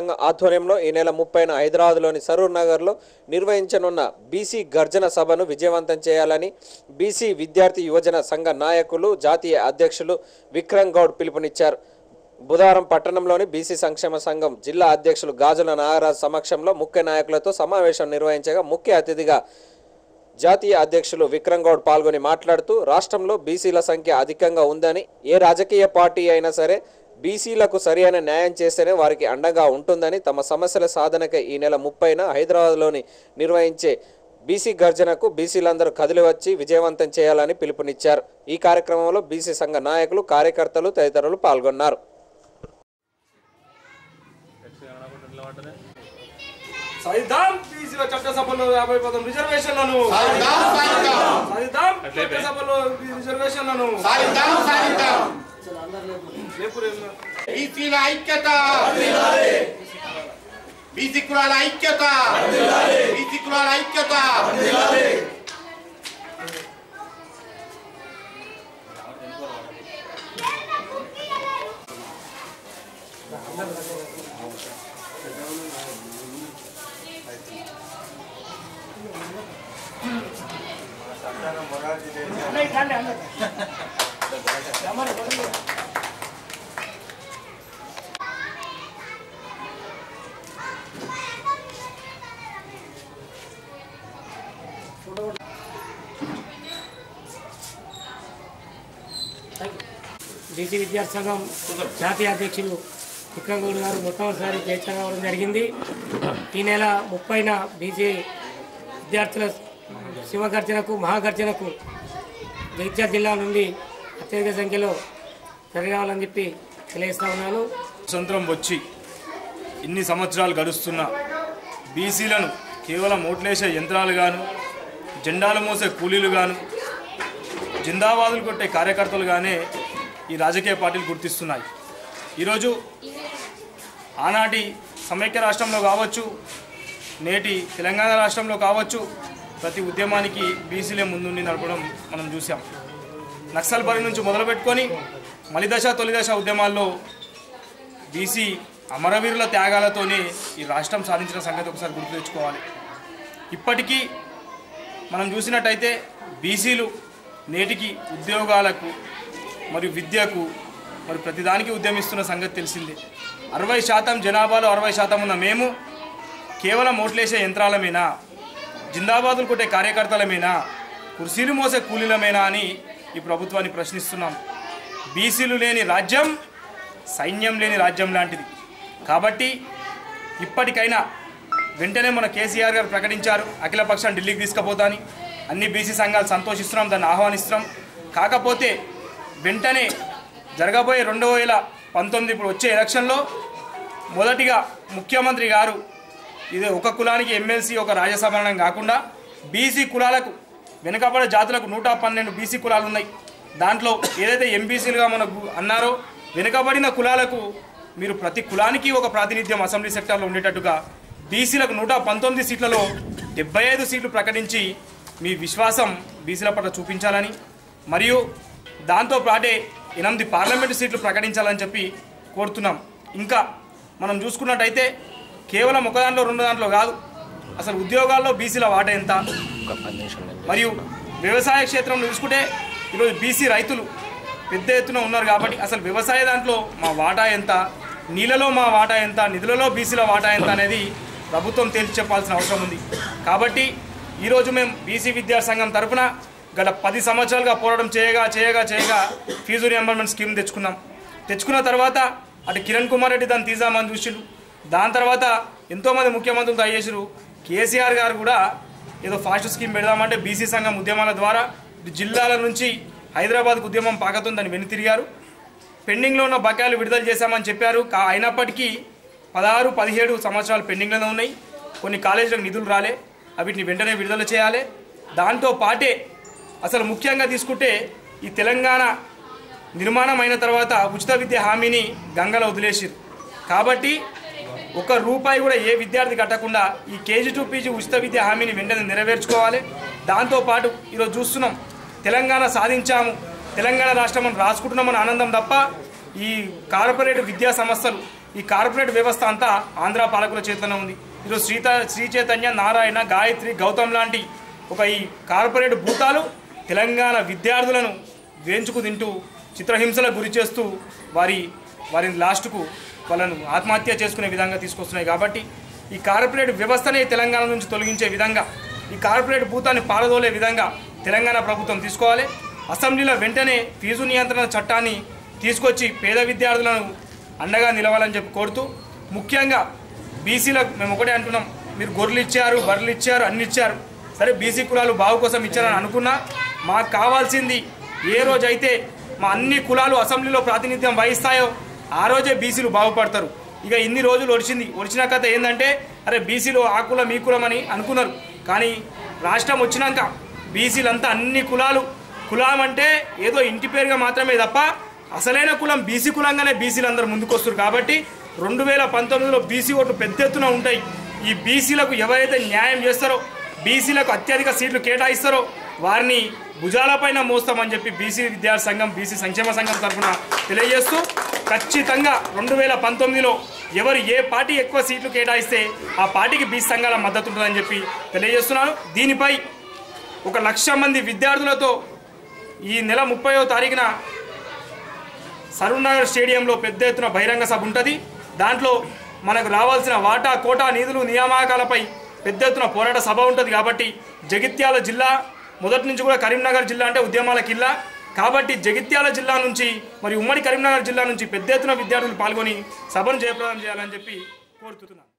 సంఘం ఆధ్వర్యంలో ఈ నెల ముప్పైన హైదరాబాద్లోని సరూర్ నగర్లో నిర్వహించనున్న బీసీ గర్జన సభను విజయవంతం చేయాలని బీసీ విద్యార్థి యువజన సంఘ నాయకులు జాతీయ అధ్యక్షులు విక్రమ్ గౌడ్ పిలుపునిచ్చారు. బుధవారం పట్టణంలోని బీసీ సంక్షేమ సంఘం జిల్లా అధ్యక్షులు గాజుల నాగరాజ్ సమక్షంలో ముఖ్య నాయకులతో సమావేశం నిర్వహించగా ముఖ్య అతిథిగా జాతీయ అధ్యక్షులు విక్రమ్ గౌడ్ పాల్గొని మాట్లాడుతూ రాష్ట్రంలో బీసీల సంఖ్య అధికంగా ఉందని ఏ రాజకీయ పార్టీ అయినా సరే బీసీలకు సరియైన న్యాయం చేస్తేనే వారికి అండగా ఉంటుందని తమ సమస్యల సాధనకై ఈ నెల ముప్పైన హైదరాబాద్లోని నిర్వహించే బీసీ గర్జనకు బీసీలందరూ కదిలివచ్చి విజయవంతం చేయాలని పిలుపునిచ్చారు. ఈ కార్యక్రమంలో బీసీ సంఘ నాయకులు కార్యకర్తలు తదితరులు పాల్గొన్నారు. సాధిద్దాం బీసీల చట్టసభలో యాభై పదం రిజర్వేషన్లను. సాధిద్దాం చట్టసభలో రిజర్వేషన్లను. లేపు రేపు. బీసీల ఐక్యత బీసీ కులాల ఐక్యత బీసీ కులాల ఐక్యత బీసీ విద్యార్థి సంఘం జాతీయ అధ్యక్షులు విక్రమ్ గారు మొట్టమొదటిసారి జైత్యం కావడం జరిగింది. ఈ నెల ముప్పైన బీసీ విద్యార్థుల శివగర్జనకు మహాగర్జనకు జగిత్యాల జిల్లా నుండి అత్యధిక సంఖ్యలో జరగాలని చెప్పి తెలియజేస్తా ఉన్నాను. స్వతంత్రం వచ్చి ఇన్ని సంవత్సరాలు గడుస్తున్న బీసీలను కేవలం ఓట్లేసే యంత్రాలు గాను జెండాలు మోసే కూలీలు గాను జిందాబాదులు కొట్టే కార్యకర్తలుగానే ఈ రాజకీయ పార్టీలు గుర్తిస్తున్నాయి. ఈరోజు ఆనాటి సమైక్య రాష్ట్రంలో కావచ్చు నేటి తెలంగాణ రాష్ట్రంలో కావచ్చు ప్రతి ఉద్యమానికి బీసీలే ముందుండి నడపడం మనం చూసాం నక్సల్ బరి నుంచి మొదలుపెట్టుకొని మలిదశ తొలిదశ ఉద్యమాల్లో బీసీ అమరవీరుల త్యాగాలతోనే ఈ రాష్ట్రం సాధించిన సంగతి ఒకసారి గుర్తు తెచ్చుకోవాలి. ఇప్పటికీ మనం చూసినట్టయితే బీసీలు నేటికి ఉద్యోగాలకు మరియు విద్యకు మరి ప్రతిదానికి ఉద్యమిస్తున్న సంగతి తెలిసిందే. అరవై శాతం జనాభాలో అరవై శాతం ఉన్న మేము కేవలం ఓట్లేసే యంత్రాలమేనా? జిందాబాదులు కొట్టే కార్యకర్తలమేనా? కుర్సీలు మోసే కూలీలమేనా అని ఈ ప్రభుత్వాన్ని ప్రశ్నిస్తున్నాం. బీసీలు లేని రాజ్యం సైన్యం లేని రాజ్యం లాంటిది. కాబట్టి ఇప్పటికైనా వెంటనే మన కేసీఆర్ గారు ప్రకటించారు అఖిలపక్షం ఢిల్లీకి తీసుకుపోతాని అన్ని బీసీ సంఘాలు సంతోషిస్తున్నాం దాన్ని ఆహ్వానిస్తున్నాం. కాకపోతే వెంటనే జరగబోయే రెండు వేల పంతొమ్మిది ఇప్పుడు వచ్చే ఎలక్షన్లో మొదటిగా ముఖ్యమంత్రి గారు ఇది ఒక కులానికి ఎమ్మెల్సీ ఒక రాజ్యసభ కాకుండా బీసీ కులాలకు వెనుకబడే జాతులకు నూట పన్నెండు బీసీ కులాలు ఉన్నాయి. దాంట్లో ఏదైతే ఎంబీసీలుగా మనకు అన్నారో వెనుకబడిన కులాలకు మీరు ప్రతి కులానికి ఒక ప్రాతినిధ్యం అసెంబ్లీ సెక్టార్లో ఉండేటట్టుగా బీసీలకు నూట పంతొమ్మిది సీట్లలో డెబ్బై ఐదు సీట్లు ప్రకటించి మీ విశ్వాసం బీసీల పట్ల చూపించాలని మరియు దాంతో పాటే ఎనిమిది పార్లమెంటు సీట్లు ప్రకటించాలని చెప్పి కోరుతున్నాం. ఇంకా మనం చూసుకున్నట్టయితే కేవలం ఒక దాంట్లో రెండు దాంట్లో కాదు అసలు ఉద్యోగాల్లో బీసీల వాటా ఎంత? మరియు వ్యవసాయ క్షేత్రంలో చూసుకుంటే ఈరోజు బీసీ రైతులు పెద్ద ఎత్తున ఉన్నారు కాబట్టి అసలు వ్యవసాయ దాంట్లో మా వాటా ఎంత? నీళ్ళలో మా వాటా ఎంత? నిధులలో బీసీల వాటా ఎంత అనేది ప్రభుత్వం తేల్చి చెప్పాల్సిన అవసరం ఉంది. కాబట్టి ఈరోజు మేము బీసీ విద్యా సంఘం తరపున గత పది సంవత్సరాలుగా పోరాటం చేయగా చేయగా చేయగా ఫీజు రియంబర్మెంట్ స్కీమ్ తెచ్చుకున్నాం. తెచ్చుకున్న తర్వాత అటు కిరణ్ కుమార్ రెడ్డి దాన్ని తీసామని చూసిండు. దాని తర్వాత ఎంతోమంది ముఖ్యమంత్రులు ట్రై కేసీఆర్ గారు కూడా ఏదో ఫాస్ట్ స్కీమ్ పెడదామంటే బీసీ సంఘం ఉద్యమాల ద్వారా జిల్లాల నుంచి హైదరాబాద్కు ఉద్యమం పాకతుందని దాన్ని వెనుతిరిగారు. పెండింగ్లో ఉన్న బకాయిలు విడుదల చేశామని చెప్పారు. కా అయినప్పటికీ పదహారు పదిహేడు సంవత్సరాలు పెండింగ్లోనే ఉన్నాయి. కొన్ని కాలేజీలకు నిధులు రాలే. వీటిని వెంటనే విడుదల చేయాలి. దాంతో పాటే అసలు ముఖ్యంగా తీసుకుంటే ఈ తెలంగాణ నిర్మాణం అయిన తర్వాత ఉచిత విద్య హామీని గంగలో వదిలేసిరు కాబట్టి ఒక రూపాయి కూడా ఏ విద్యార్థి కట్టకుండా ఈ కేజీ టు పీజీ ఉచిత విద్య హామీని వెంటనే నెరవేర్చుకోవాలి. దాంతోపాటు ఈరోజు చూస్తున్నాం తెలంగాణ సాధించాము తెలంగాణ రాష్ట్రం మనం రాసుకుంటున్నామని ఆనందం తప్ప ఈ కార్పొరేట్ విద్యా సంస్థలు ఈ కార్పొరేట్ వ్యవస్థ అంతా ఆంధ్ర పాలకుల చేతనే ఉంది. ఈరోజు శ్రీత శ్రీ చైతన్య నారాయణ గాయత్రి గౌతమ్ లాంటి ఒక ఈ కార్పొరేట్ భూతాలు తెలంగాణ విద్యార్థులను వేంచుకు తింటూ చిత్రహింసలకు గురి చేస్తూ వారి వారిని లాస్ట్కు వాళ్ళను ఆత్మహత్య చేసుకునే విధంగా తీసుకొస్తున్నాయి కాబట్టి ఈ కార్పొరేట్ వ్యవస్థనే తెలంగాణ నుంచి తొలగించే విధంగా ఈ కార్పొరేట్ భూతాన్ని పారదోలే విధంగా తెలంగాణ ప్రభుత్వం తీసుకోవాలి. అసెంబ్లీలో వెంటనే ఫీజు నియంత్రణ చట్టాన్ని తీసుకొచ్చి పేద విద్యార్థులను అండగా నిలవాలని చెప్పి కోరుతూ ముఖ్యంగా బీసీలకు మేము ఒకటే అంటున్నాం. మీరు గొర్రెలు ఇచ్చారు బర్రెలు ఇచ్చారు అన్ని ఇచ్చారు. సరే బీసీ కులాలు బావు కోసం ఇచ్చారని అనుకున్నా మాకు కావాల్సింది ఏ రోజైతే మా అన్ని కులాలు అసెంబ్లీలో ప్రాతినిధ్యం వహిస్తాయో ఆ రోజే బీసీలు బాగుపడతారు. ఇక ఇన్ని రోజులు ఒడిచింది ఒడిచిన కథ ఏంటంటే అరే బీసీలు ఆ కులం ఈ కులం అని అనుకున్నారు. కానీ రాష్ట్రం వచ్చినాక బీసీలంతా అన్ని కులాలు కులం అంటే ఏదో ఇంటి పేరుగా మాత్రమే తప్ప అసలైన కులం బీసీ కులంగానే బీసీలు అందరూ ముందుకొస్తారు కాబట్టి రెండు వేల పంతొమ్మిదిలో బీసీ ఓట్లు పెద్ద ఎత్తున ఉంటాయి. ఈ బీసీలకు ఎవరైతే న్యాయం చేస్తారో బీసీలకు అత్యధిక సీట్లు కేటాయిస్తారో వారిని భుజాలపైన మోస్తామని చెప్పి బీసీ విద్యార్థి సంఘం బీసీ సంక్షేమ సంఘం తరఫున తెలియజేస్తూ ఖచ్చితంగా రెండు వేల పంతొమ్మిదిలో ఎవరు ఏ పార్టీ ఎక్కువ సీట్లు కేటాయిస్తే ఆ పార్టీకి బీసీ సంఘాల మద్దతు ఉంటుందని చెప్పి తెలియజేస్తున్నాను దీనిపై ఒక లక్ష మంది విద్యార్థులతో ఈ నెల ముప్పైవ తారీఖున సరూర్నగర్ స్టేడియంలో పెద్ద ఎత్తున బహిరంగ సభ ఉంటుంది. దాంట్లో మనకు రావాల్సిన వాటా కోటా నిధులు నియామకాలపై పెద్ద ఎత్తున పోరాట సభ ఉంటుంది కాబట్టి జగిత్యాల జిల్లా మొదటి నుంచి కూడా కరీంనగర్ జిల్లా అంటే ఉద్యమాల కిల్లా కాబట్టి జగిత్యాల జిల్లా నుంచి మరి ఉమ్మడి కరీంనగర్ జిల్లా నుంచి పెద్ద ఎత్తున విద్యార్థులు పాల్గొని సభను జయప్రదం చేయాలని చెప్పి కోరుతున్నాను.